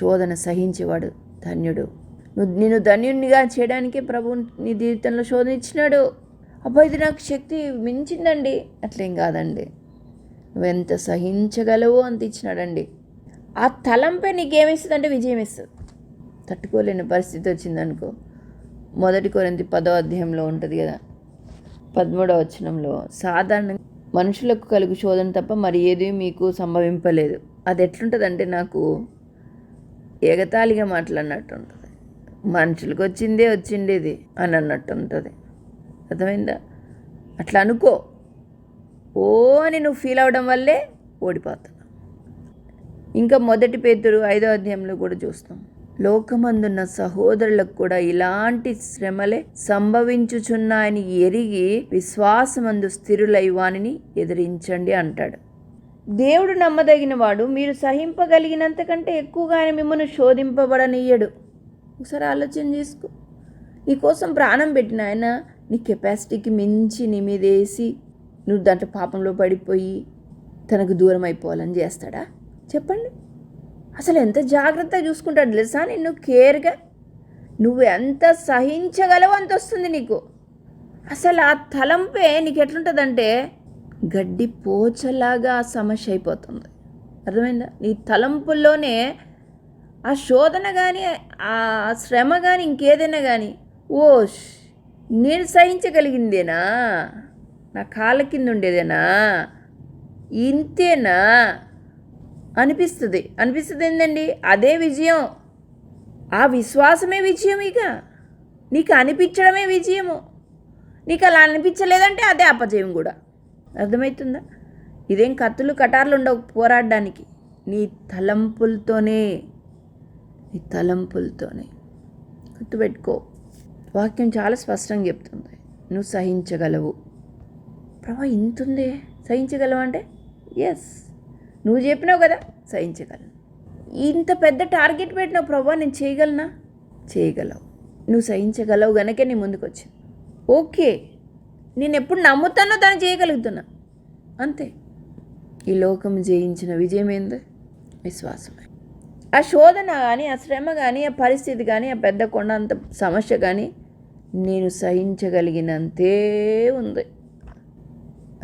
శోధన సహించేవాడు ధన్యుడు. నువ్వు నేను ధన్యునిగా చేయడానికే ప్రభు నీ జీవితంలో శోధన ఇచ్చినాడు. అబ్బా ఇది నాకు శక్తి మించిందండి. అట్లేం కాదండి. నువ్వెంత సహించగలవో అంత ఇచ్చినాడండి. ఆ తలంపై నీకేమిస్తుంది అంటే విజయం ఇస్తుంది తట్టుకోలేని పరిస్థితి వచ్చిందనుకో. మొదటి కొరింతి పదో అధ్యాయంలో ఉంటుంది కదా. పదమూడవ వచనంలో సాధారణ మనుషులకు కలుగు శోధన తప్ప మరి ఏది మీకు సంభవింపలేదు. అది ఎట్లుంటుందంటే నాకు ఎగతాళిగా మాట్లాడినట్టు ఉంటుంది మనుషులకు వచ్చిందే వచ్చిండేది అని అన్నట్టు ఉంటుంది అర్థమైందా? అట్లా అనుకో. ఓ అని నువ్వు ఫీల్ అవడం వల్లే ఓడిపోతున్నావు ఇంకా మొదటి పేతురు ఐదో అధ్యాయంలో కూడా చూస్తాం. లోకమందున్న సహోదరులకు కూడా ఇలాంటి శ్రమలే సంభవించుచున్నాయని ఎరిగి విశ్వాసమందు స్థిరులై వానిని ఎదిరించండి అంటాడు. దేవుడు నమ్మదగినవాడు మీరు సహింపగలిగినంత కంటే ఎక్కువగానే మిమ్మల్ని శోధింపబడనీయడు. ఒకసారి ఆలోచన చేసుకో. నీకోసం ప్రాణం పెట్టిన ఆయన నీ కెపాసిటీకి మించి నీ మీద వేసి నువ్వు దాంట్లో పాపంలో పడిపోయి తనకు దూరం అయిపోవాలని చేస్తాడా? చెప్పండి. అసలు ఎంత జాగ్రత్తగా చూసుకుంటాడు తెలుసా నిన్ను? కేర్గా. నువ్వు ఎంత సహించగలవు అంత వస్తుంది నీకు. అసలు ఆ తలంపే నీకు ఎట్లుంటుందంటే గడ్డి పోచలాగా ఆ సమస్య అయిపోతుంది అర్థమైందా? నీ తలంపుల్లోనే ఆ శోధన కానీ ఆ శ్రమ కానీ ఇంకేదైనా కానీ ఓ నేను సహించగలిగిందేనా? నా కాళ్ళ కింద ఉండేదేనా ఇంతేనా? అనిపిస్తుంది. అనిపిస్తుంది ఏంటండి అదే విజయం. ఆ విశ్వాసమే విజయం ఇక. నీకు అనిపించడమే విజయము. నీకు అలా అనిపించలేదంటే అదే అపజయం కూడా. అర్థమవుతుందా? ఇదేం కత్తులు కటార్లు ఉండవు పోరాడడానికి. నీ తలంపులతోనే నీ తలంపులతోనే గుర్తుపెట్టుకో. వాక్యం చాలా స్పష్టంగా చెప్తుంది. నువ్వు సహించగలవు. ప్రభా ఇంతుందే? సహించగలవు అంటే? ఎస్ నువ్వు చెప్పినావు కదా సహించగలను. ఇంత పెద్ద టార్గెట్ పెట్టినావు ప్రభా నేను చేయగలనా? చేయగలవు. నువ్వు సహించగలవు గనకే నీ ముందుకు వచ్చింది ఓకే. నేను ఎప్పుడు నమ్ముతానో దాన్ని చేయగలుగుతున్నా. అంతే. ఈ లోకం జయించిన విజయం ఏంది విశ్వాసమే. ఆ శోధన కానీ ఆ శ్రమ కానీ ఆ పరిస్థితి కానీ ఆ పెద్ద కొండ అంత సమస్య కానీ నేను సహించగలిగినంతే ఉంది.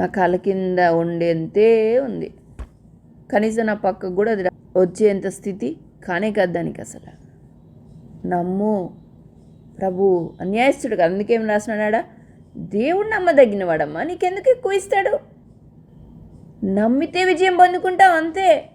ఆ కళ కింద ఉండేంతే ఉంది. కనీసం నా పక్కకు కూడా అది వచ్చేంత స్థితి కానే కాదు దానికి అసలు. నమ్ము. ప్రభు అన్యాయస్తుడు కదా అందుకేం రాసినాడా? దేవుడు నమ్మదగినవాడమ్మా. నీకెందుకు ఎక్కువ ఇస్తాడు? నమ్మితే విజయం పొందుకుంటావు అంతే.